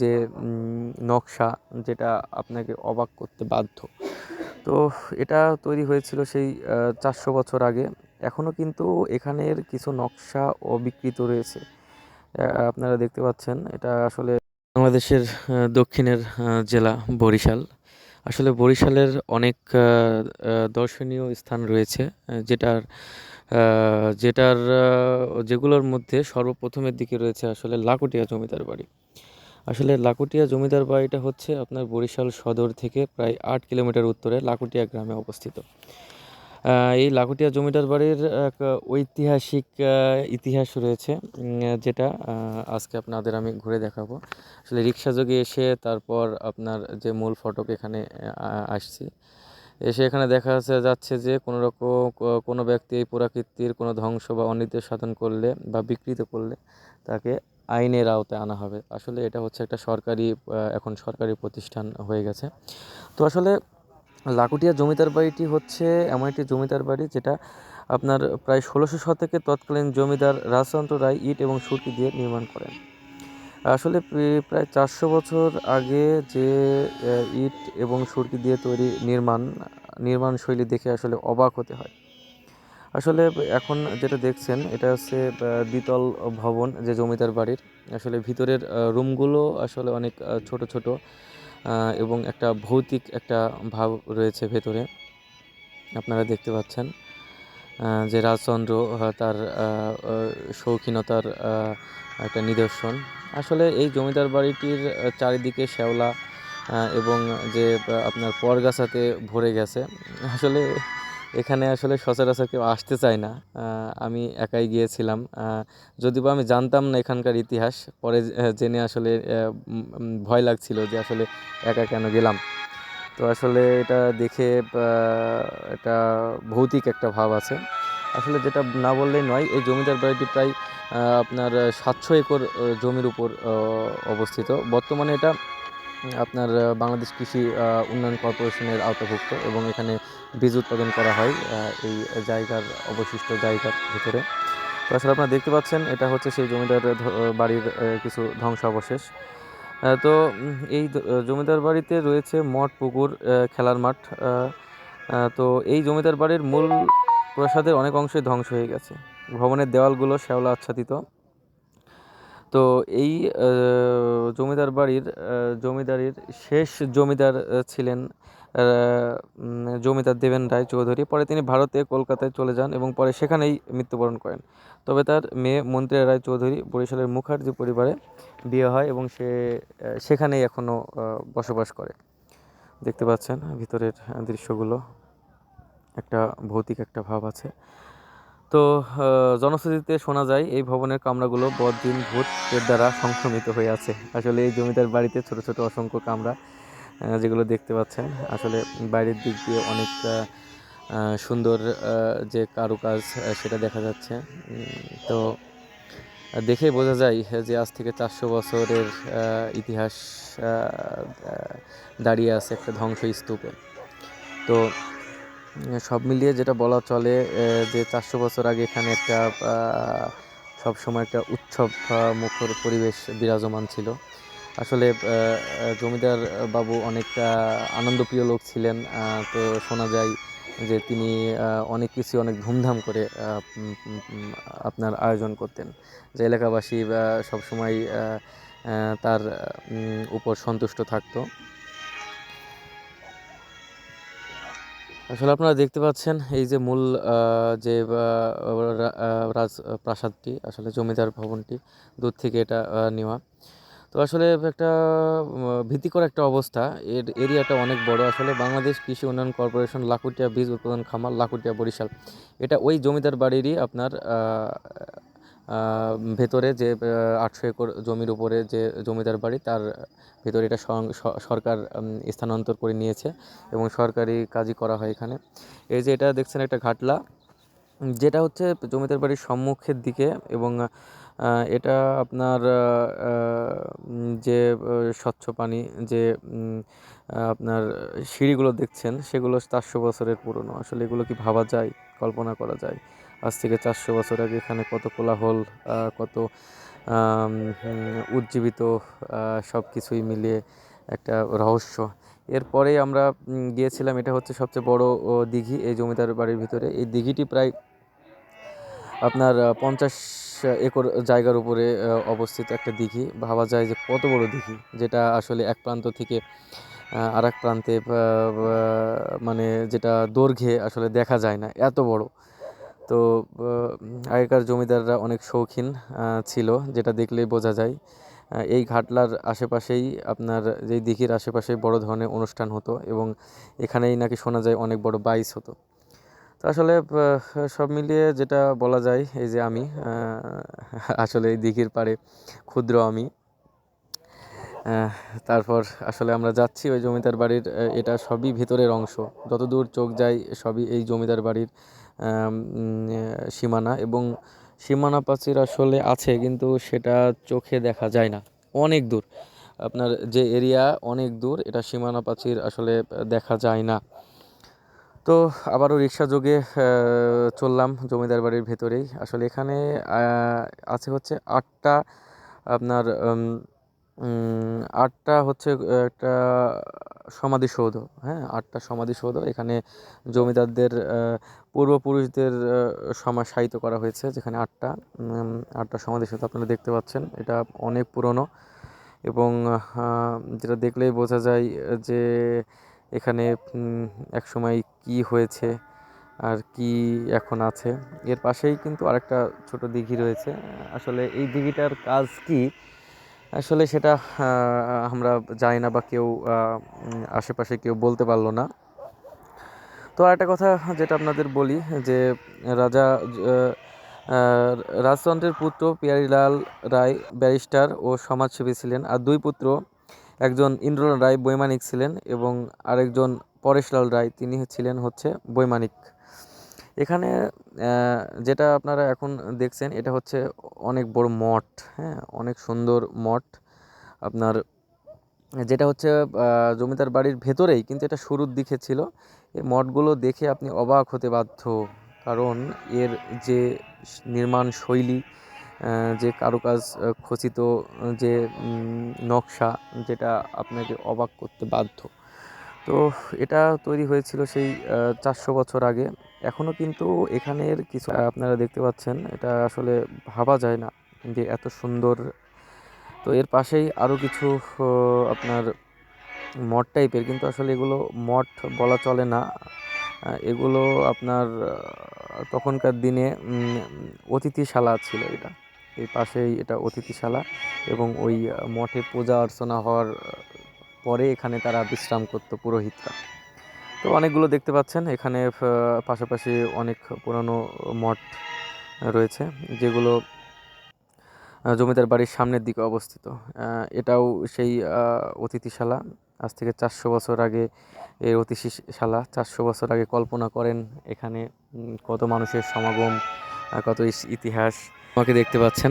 যে নকশা যেটা আপনাকে অবাক করতে বাধ্য। তো এটা তৈরি হয়েছিল সেই চারশো বছর আগে। এখনও কিন্তু এখানের কিছু নকশা অবিকৃত রয়েছে। আপনারা দেখতে পাচ্ছেন, এটা আসলে বাংলাদেশের দক্ষিণের জেলা বরিশাল। আসলে বরিশালের অনেক দর্শনীয় স্থান রয়েছে যেটার যেটার যেগুলোর মধ্যে সর্বপ্রথমের দিকে রয়েছে আসলে লাকুটিয়া জমিদার বাড়ি। আসলে লাকুটিয়া জমিদার বাড়িটা হচ্ছে আপনার বরিশাল সদর থেকে প্রায় আট কিলোমিটার উত্তরে লাকুটিয়া গ্রামে অবস্থিত। এই লাকুটিয়া জমিদার বাড়ির এক ঐতিহাসিক ইতিহাস রয়েছে যেটা আজকে আপনাদের আমি ঘুরে দেখাবো। আসলে রিক্সাযোগে এসে তারপর আপনার যে মূল ফটক এখানে আসছি। এসে এখানে দেখা যাচ্ছে যে কোনো রকম কোনো ব্যক্তি এই পুরাকীর্তির কোনো ধ্বংস বা অনির্দেশ সাধন করলে বা বিকৃত করলে তাকে আইনের আওতায় আনা হবে। আসলে এটা হচ্ছে একটা সরকারি এখন সরকারি প্রতিষ্ঠান হয়ে গেছে। তো আসলে লাকুটিয়া জমিদার বাড়িটি হচ্ছে এমন একটি জমিদার বাড়ি যেটা আপনার প্রায় ষোলোশো শতকে তৎকালীন জমিদার রাজচন্দ্র রায় ইট এবং সুরকি দিয়ে নির্মাণ করেন। আসলে প্রায় চারশো বছর আগে যে ইট এবং সুরকি দিয়ে তৈরি নির্মাণ নির্মাণ শৈলী দেখে আসলে অবাক হতে হয়। আসলে এখন যেটা দেখছেন, এটা হচ্ছে দ্বিতল ভবন যে জমিদার বাড়ির। আসলে ভিতরের রুমগুলো আসলে অনেক ছোট ছোট এবং একটা ভৌতিক একটা ভাব রয়েছে ভেতরে। আপনারা দেখতে পাচ্ছেন যে রাজচন্দ্র তার শৌখিনতার একটা নিদর্শন। আসলে এই জমিদার বাড়িটির চারিদিকে শ্যাওলা এবং যে আপনার পরগাছাতে ভরে গেছে। আসলে এখানে আসলে সচরাচর কেউ আসতে চায় না। আমি একাই গিয়েছিলাম। যদিও আমি জানতাম না এখানকার ইতিহাস, পরে জেনে আসলে ভয় লাগছিল যে আসলে একা কেন গেলাম। তো আসলে এটা দেখে এটা ভৌতিক একটা ভাব আছে। আসলে যেটা না বললেই নয়, এই জমিদার বাড়িটি প্রায় আপনার সাতশো একর জমির উপর অবস্থিত। বর্তমানে এটা আপনার বাংলাদেশ কৃষি উন্নয়ন কর্পোরেশনের আওতাভুক্ত এবং এখানে বীজ উৎপাদন করা হয় এই জায়গার অবশিষ্ট জায়গার ভিতরে। তো আসলে আপনারা দেখতে পাচ্ছেন, এটা হচ্ছে সেই জমিদার বাড়ির কিছু ধ্বংসাবশেষ। তো এই জমিদার বাড়িতে রয়েছে মঠ, পুকুর খেলার মাঠ তো এই জমিদার বাড়ির মূল প্রসাদের অনেক অংশই ধ্বংস হয়ে গেছে। ভবনের দেওয়ালগুলো শ্যাওলা আচ্ছাদিত। তো এই জমিদার বাড়ির জমিদারির শেষ জমিদার ছিলেন জমিদার দেবেন রায় চৌধুরী পরে তিনি ভারতে কলকাতায় চলে যান এবং পরে সেখানেই মৃত্যুবরণ করেন। তবে তার মেয়ে মন্ত্রী রায় চৌধুরী বরিশালের মুখার্জি পরিবারে বিয়ে হয় এবং সে সেখানেই এখনও বসবাস করে। দেখতে পাচ্ছেন ভিতরের দৃশ্যগুলো। একটা ভৌতিক একটা ভাব আছে। তো জনশ্রুতিতে শোনা যায়, এই ভবনের কামরাগুলো বদিন ভূত এর দ্বারা সংক্রমিত হয়ে আছে। আসলে এই জমিদার বাড়িতে ছোট ছোট অসংখ্য কামরা যেগুলো দেখতে পাচ্ছেন। আসলে বাইরের দিক দিয়ে অনেকটা সুন্দর যে কারুকাজ সেটা দেখা যাচ্ছে। তো দেখেই বোঝা যায় যে আজ থেকে চারশো বছরের ইতিহাস দাঁড়িয়ে আছে একটা ধ্বংসস্তূপে। তো সব মিলিয়ে যেটা বলা চলে যে চারশো বছর আগে এখানে একটা সবসময় একটা উৎসব মুখর পরিবেশ বিরাজমান ছিল। আসলে জমিদার বাবু অনেকটা আনন্দপ্রিয় লোক ছিলেন তো শোনা যায় যে তিনি অনেক কিছু অনেক ধুমধাম করে আপনার আয়োজন করতেন। যে এলাকাবাসী সবসময় তার উপর সন্তুষ্ট থাকতো। আসলে আপনারা দেখতে পাচ্ছেন এই যে মূল যে রাজ প্রাসাদটি, আসলে জমিদার ভবনটি দূর থেকে এটা নেওয়া। তো আসলে একটা ভীতিকর একটা অবস্থা। এর, এরিয়াটা অনেক বড়। আসলে বাংলাদেশ কৃষি উন্নয়ন কর্পোরেশন লাকুটিয়া বীজ উৎপাদন খামার লাকুটিয়া বরিশাল। এটা ওই জমিদার বাড়িরই আপনার ভেতরে যে আটশো একর জমির উপরে যে জমিদার বাড়ি, তার ভেতরে এটা সরকার স্থানান্তর করে নিয়েছে এবং সরকারি কাজই করা হয় এখানে। এই যে এটা দেখছেন একটা ঘাটলা, যেটা হচ্ছে জমিদার বাড়ির সম্মুখের দিকে এবং এটা আপনার যে স্বচ্ছ পানি যে আপনার সিঁড়িগুলো দেখছেন, সেগুলো চারশো বছরের পুরনো। আসলে এগুলো কি ভাবা যায়? কল্পনা করা যায়। আজ থেকে চারশো বছর আগে এখানে কত কোলাহল কত উজ্জীবিত সব কিছুই মিলিয়ে একটা রহস্য। এরপরে আমরা গিয়েছিলাম, এটা হচ্ছে সবচেয়ে বড় দিঘি, এই জমিদার বাড়ির ভিতরে। এই দিঘিটি প্রায় আপনার পঞ্চাশ একর জায়গার উপরে অবস্থিত একটা দিঘি। ভাবা যায় যে কত বড় দিঘি, যেটা আসলে এক প্রান্ত থেকে আর এক প্রান্তে মানে যেটা দৈর্ঘ্যে আসলে দেখা যায় না, এত বড়। তো আগেকার জমিদাররা অনেক শৌখিন ছিল, যেটা দেখলেই বোঝা যায়। এই ঘাটলার আশেপাশেই আপনার যেই দিঘির আশেপাশে বড় ধরনের অনুষ্ঠান হতো এবং এখানেই নাকি শোনা যায় অনেক বড় বাইস হতো। তো আসলে সব মিলিয়ে যেটা বলা যায়, এই যে আমি আসলে এই দিঘির পাড়ে ক্ষুদ্র আমি তারপর আসলে আমরা যাচ্ছি ওই জমিদার বাড়ির এটা সবই ভেতরের অংশ। যতদূর চোখ যায়, সবই এই জমিদার বাড়ির সীমানা এবং সীমানা প্রাচীর আসলে আছে, কিন্তু সেটা চোখে দেখা যায় না। অনেক দূর। আপনার যে এরিয়া অনেক দূর, এটা সীমানা প্রাচীর আসলে দেখা যায় না। তো আবারও রিক্সা যোগে চললাম জমিদার বাড়ির ভেতরেই। আসলে এখানে আছে হচ্ছে আটটা আপনার আটটা হচ্ছে একটা সমাধিসৌধ হ্যাঁ? আটটা সমাধিসৌধ। এখানে জমিদারদের পূর্বপুরুষদের সমাহিত করা হয়েছে, যেখানে আটটা আটটা সমাধিসৌধ আপনারা দেখতে পাচ্ছেন। এটা অনেক পুরনো এবং যেটা দেখলেই বোঝা যায় যে এখানে এক সময় কি হয়েছে আর কি এখন আছে। এর পাশেই কিন্তু আরেকটা ছোট দিঘি রয়েছে। আসলে এই দিঘিটার কাজ কি? আসলে সেটা আমরা জানি না বা কেউ আশেপাশে কেউ বলতে পারল না। তো আরেকটা কথা যেটা আপনাদের বলি, যে রাজা রাজতন্ত্রের পুত্র পিয়ারীলাল রায় ব্যারিস্টার ও সমাজসেবী ছিলেন, আর দুই পুত্র, একজন ইন্দ্রলাল রায় বৈমানিক ছিলেন এবং আরেকজন পরেশলাল রায়, তিনি ছিলেন হচ্ছে বৈমানিক। এখানে যেটা আপনারা এখন দেখছেন, এটা হচ্ছে অনেক বড় মঠ হ্যাঁ? অনেক সুন্দর মঠ। আপনার, যেটা হচ্ছে জমিদার বাড়ির ভেতরেই, কিন্তু এটা শুরুর দিকে ছিল। এই মঠগুলো দেখে আপনি অবাক হতে বাধ্য, কারণ এর যে নির্মাণ শৈলী যে কারুকাজ খচিত যে নকশা, যেটা আপনাকে অবাক করতে বাধ্য। তো এটা তৈরি হয়েছিল সেই চারশো বছর আগে। এখনও কিন্তু এখানের কিছু আপনারা দেখতে পাচ্ছেন, এটা আসলে ভাবা যায় না যে এত সুন্দর। তো এর পাশেই আরও কিছু আপনার মঠ টাইপের, কিন্তু আসলে এগুলো মঠ বলা চলে না। এগুলো আপনার তখনকার দিনে অতিথিশালা ছিল এটা। এই পাশেই এটা অতিথিশালা এবং ওই মঠে পূজা অর্চনা হওয়ার পরে এখানে তারা বিশ্রাম করতো পুরোহিতরা। তো অনেকগুলো দেখতে পাচ্ছেন, এখানে পাশাপাশি অনেক পুরনো মঠ রয়েছে, যেগুলো জমিদার বাড়ির সামনের দিকে অবস্থিত। এটাও সেই অতিথিশালা। আজ থেকে চারশো বছর আগে এই অতিথিশালা, চারশো বছর আগে কল্পনা করেন এখানে কত মানুষের সমাগম কত ইতিহাস। আমাকে দেখতে পাচ্ছেন।